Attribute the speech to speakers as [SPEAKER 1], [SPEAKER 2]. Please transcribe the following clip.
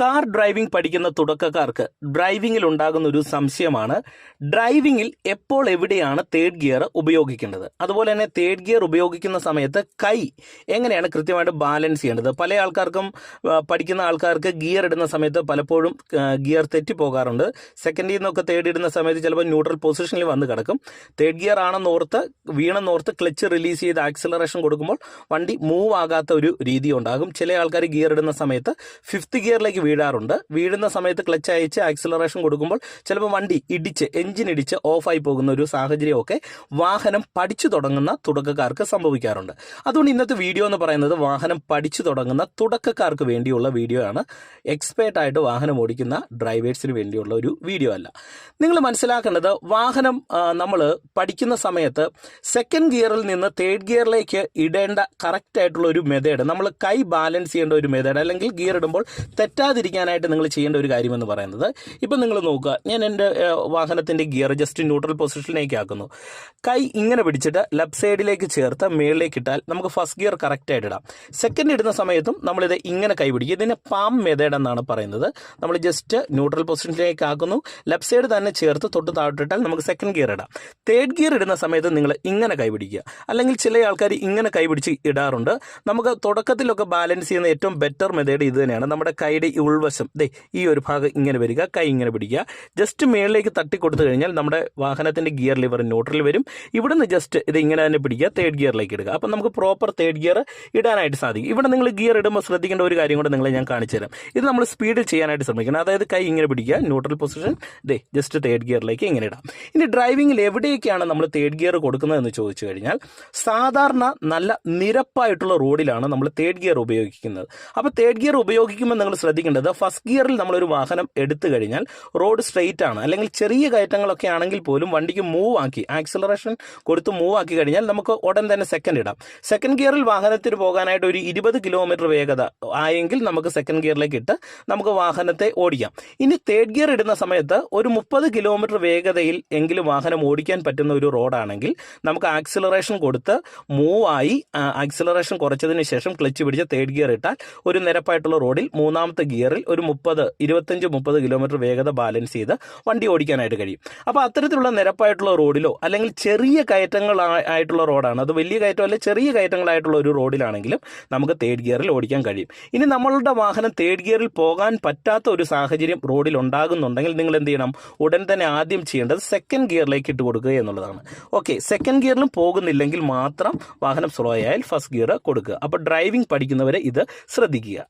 [SPEAKER 1] Car driving പഠിക്കുന്ന തുടക്കക്കാർക്ക് ഡ്രൈവിംഗിൽ ഉണ്ടാകുന്ന ഒരു സംശയമാണ്. ഡ്രൈവിംഗിൽ എപ്പോൾ എവിടെയാണ് തേർഡ് ഗിയർ ഉപയോഗിക്കേണ്ടത്? അതുപോലെ തന്നെ തേർഡ് ഗിയർ ഉപയോഗിക്കുന്ന സമയത്ത് കൈ എങ്ങനെയാണ് കൃത്യമായിട്ട് ബാലൻസ് ചെയ്യേണ്ടത്? പല ആൾക്കാർക്കും പഠിക്കുന്ന ആൾക്കാർക്ക് ഗിയർ ഇടുന്ന സമയത്ത് പലപ്പോഴും ഗിയർ തെറ്റി പോകാറുണ്ട്. സെക്കൻഡിൽ നിന്നൊക്കെ തേർഡ് ഇടുന്ന സമയത്ത് ചിലപ്പോൾ ന്യൂട്രൽ പൊസിഷനിൽ വന്ന് കിടക്കും. തേർഡ് ഗിയർ ആണെന്നോർത്ത് വീണെന്നോർത്ത് ക്ലച്ച് റിലീസ് ചെയ്ത് ആക്സിലറേഷൻ കൊടുക്കുമ്പോൾ വണ്ടി മൂവ് ആകാത്ത ഒരു രീതി ഉണ്ടാകും. ചില ആൾക്കാർ ഗിയർ ഇടുന്ന സമയത്ത് ഫിഫ്ത്ത് ഗിയറിലേക്ക് വീഴാറുണ്ട്. വീഴുന്ന സമയത്ത് ക്ലച്ച് അയച്ച് ആക്സിലറേഷൻ കൊടുക്കുമ്പോൾ ചിലപ്പോൾ വണ്ടി ഇടിച്ച് എഞ്ചിൻ ഇടിച്ച് ഓഫായി പോകുന്ന ഒരു സാഹചര്യമൊക്കെ വാഹനം പഠിച്ചു തുടങ്ങുന്ന തുടക്കക്കാർക്ക് സംഭവിക്കാറുണ്ട്. അതുകൊണ്ട് ഇന്നത്തെ വീഡിയോ എന്ന് പറയുന്നത് വാഹനം പഠിച്ചു തുടങ്ങുന്ന തുടക്കക്കാർക്ക് വേണ്ടിയുള്ള വീഡിയോ ആണ്. എക്സ്പേർട്ട് ആയിട്ട് വാഹനം ഓടിക്കുന്ന ഡ്രൈവേഴ്സിന് വേണ്ടിയുള്ള ഒരു വീഡിയോ അല്ല. നിങ്ങൾ മനസ്സിലാക്കേണ്ടത് വാഹനം നമ്മൾ പഠിക്കുന്ന സമയത്ത് സെക്കൻഡ് ഗിയറിൽ നിന്ന് തേർഡ് ഗിയറിലേക്ക് ഇടേണ്ട കറക്റ്റ് ആയിട്ടുള്ള ഒരു മെതേഡ് നമ്മൾ കൈ ബാലൻസ് ചെയ്യേണ്ട ഒരു മെതേഡ് അല്ലെങ്കിൽ ഗിയർ ഇടുമ്പോൾ തെറ്റാതിരിക്കാനായിട്ട് നിങ്ങൾ ചെയ്യേണ്ട ഒരു കാര്യമെന്ന് പറയുന്നത് ഇപ്പം നിങ്ങൾ നോക്കുക ഞാൻ എന്റെ വാഹനത്തിന്റെ ഗിയർ ജസ്റ്റ് ന്യൂട്രൽ പൊസിഷനിലേക്ക് ആക്കുന്നു. കൈ ഇങ്ങനെ പിടിച്ചിട്ട് ലെഫ്റ്റ് സൈഡിലേക്ക് ചേർത്ത് മേളിലേക്ക് ഇട്ടാൽ നമുക്ക് ഫസ്റ്റ് ഗിയർ കറക്റ്റായിട്ട് ഇടാം. സെക്കൻഡ് ഇടുന്ന സമയത്തും നമ്മളിത് ഇങ്ങനെ കൈ പിടിക്കും ഇതിനെ പാം മെതേഡ് എന്നാണ് പറയുന്നത്. നമ്മൾ ജസ്റ്റ് ന്യൂട്രൽ പൊസിഷനിലേക്ക് ആക്കുന്നു. ലെഫ്റ്റ് സൈഡ് തന്നെ ചേർത്ത് തൊട്ട് താഴോട്ടിട്ടാൽ നമുക്ക് സെക്കൻഡ് ഗിയർ ഇടാം. തേർഡ് ഗിയർ ഇടുന്ന സമയത്ത് നിങ്ങൾ ഇങ്ങനെ കൈ പിടിക്കുക. അല്ലെങ്കിൽ ചില ആൾക്കാർ ഇങ്ങനെ കൈ പിടിച്ച് ഇടാറുണ്ട്. നമുക്ക് തുടക്കത്തിലൊക്കെ ബാലൻസ് ചെയ്യുന്ന ഏറ്റവും ബെറ്റർ മെതേഡ് ഇത് തന്നെയാണ്. നമ്മുടെ കൈയുടെ ഉൾവശം. ദേ ഈ ഒരു ഭാഗം ഇങ്ങനെ വരിക കൈ ഇങ്ങനെ പിടിക്കുക. ജസ്റ്റ് മേളിലേക്ക് തട്ടി കൊടുത്തു കഴിഞ്ഞാൽ നമ്മുടെ വാഹനത്തിന്റെ ഗിയർ ലിവർ ന്യൂട്രൽ വരും. ഇവിടുന്ന് ജസ്റ്റ് ഇത് ഇങ്ങനെ തന്നെ പിടിക്കുക തേർഡ് ഗിയറിലേക്ക് ഇടുക. അപ്പം നമുക്ക് പ്രോപ്പർ തേർഡ് ഗിയർ ഇടാനായിട്ട് സാധിക്കും. ഇവിടെ നിങ്ങൾ ഗിയർ ഇടുമ്പോൾ ശ്രദ്ധിക്കേണ്ട ഒരു കാര്യം കൂടെ നിങ്ങളെ ഞാൻ കാണിച്ചു തരാം. ഇത് നമ്മൾ സ്പീഡിൽ ചെയ്യാനായിട്ട് ശ്രമിക്കണം. അതായത് കൈ ഇങ്ങനെ പിടിക്കുക ന്യൂട്രൽ പൊസിഷൻ. ദേ ജസ്റ്റ് തേർഡ് ഗിയറിലേക്ക് ഇങ്ങനെ ഇടാം. ഇനി ഡ്രൈവിംഗിൽ എവിടേക്കാണ് നമ്മൾ തേർഡ് ഗിയർ കൊടുക്കുന്നതെന്ന് ചോദിച്ചു കഴിഞ്ഞാൽ സാധാരണ നല്ല നിരപ്പായിട്ടുള്ള റോഡിലാണ് നമ്മൾ തേർഡ് ഗിയർ ഉപയോഗിക്കുന്നത്. അപ്പോൾ തേർഡ് ഗിയർ ഉപയോഗിക്കുമ്പോൾ നിങ്ങൾ ശ്രദ്ധിക്കേണ്ടത് ഫസ്റ്റ് ഗിയറിൽ നമ്മളൊരു വാഹനം എടുത്തു കഴിഞ്ഞാൽ റോഡ് സ്ട്രെയിറ്റ് ആണ്. അല്ലെങ്കിൽ ചെറിയ കയറ്റങ്ങളൊക്കെ ആണെങ്കിൽ പോലും വണ്ടിക്ക് മൂവ് ആക്കി ആക്സിലറേഷൻ കൊടുത്ത് മൂവ് ആക്കി കഴിഞ്ഞാൽ നമുക്ക് ഉടൻ തന്നെ സെക്കൻഡ് ഇടാം. സെക്കൻഡ് ഗിയറിൽ വാഹനത്തിന് പോകാനായിട്ട് ഒരു ഇരുപത് കിലോമീറ്റർ വേഗത ആയെങ്കിൽ നമുക്ക് സെക്കൻഡ് ഗിയറിലേക്ക് ഇട്ട് നമുക്ക് വാഹനത്തെ ഓടിക്കാം. ഇനി തേർഡ് ഗിയർ ഇടുന്ന സമയത്ത് ഒരു മുപ്പത് കിലോമീറ്റർ വേഗതയിൽ എങ്കിലും വാഹനം ഓടിക്കാൻ പറ്റുന്ന ഒരു റോഡാണെങ്കിൽ നമുക്ക് ആക്സിലറേഷൻ കൊടുത്ത് മൂവ് ആയി ആക്സിലറേഷൻ കുറച്ചതിന് ശേഷം ക്ലച്ച് പിടിച്ച് തേർഡ് ഗിയർ ഇട്ടാൽ ഒരു നിരപ്പായിട്ടുള്ള റോഡിൽ മൂന്നാമത്തെ ഗിയറിൽ ഒരു മുപ്പത് ഇരുപത്തഞ്ച് മുപ്പത് കിലോമീറ്റർ വേഗത ബാലൻസ് ചെയ്ത് വണ്ടി ഓടിക്കാനായിട്ട് കഴിയും. അപ്പോൾ അത്തരത്തിലുള്ള നിരപ്പായിട്ടുള്ള റോഡിലോ അല്ലെങ്കിൽ ചെറിയ കയറ്റങ്ങൾ ആയിട്ടുള്ള റോഡാണ്. അത് വലിയ കയറ്റം അല്ലെങ്കിൽ ചെറിയ കയറ്റങ്ങളായിട്ടുള്ള ഒരു റോഡിലാണെങ്കിലും നമുക്ക് തേർഡ് ഗിയറിൽ ഓടിക്കാൻ കഴിയും. ഇനി നമ്മളുടെ വാഹനം തേർഡ് ഗിയറിൽ പോകാൻ പറ്റാത്ത ഒരു സാഹചര്യം റോഡിൽ ഉണ്ടാകുന്നുണ്ടെങ്കിൽ നിങ്ങൾ എന്ത് ചെയ്യണം? ഉടൻ തന്നെ ആദ്യം ചെയ്യേണ്ടത് സെക്കൻഡ് ഗിയറിലേക്ക് ഇട്ട് കൊടുക്കുക എന്നുള്ളതാണ്. ഓക്കെ സെക്കൻഡ് ഗിയറിലും പോകുന്നില്ലെങ്കിൽ മാത്രം വാഹനം സ്ലോ ആയാൽ ഫസ്റ്റ് ഗിയർ കൊടുക്കുക. അപ്പോൾ ഡ്രൈവിംഗ് പഠിക്കുന്നവരെ ഇത് ശ്രദ്ധിക്കുക.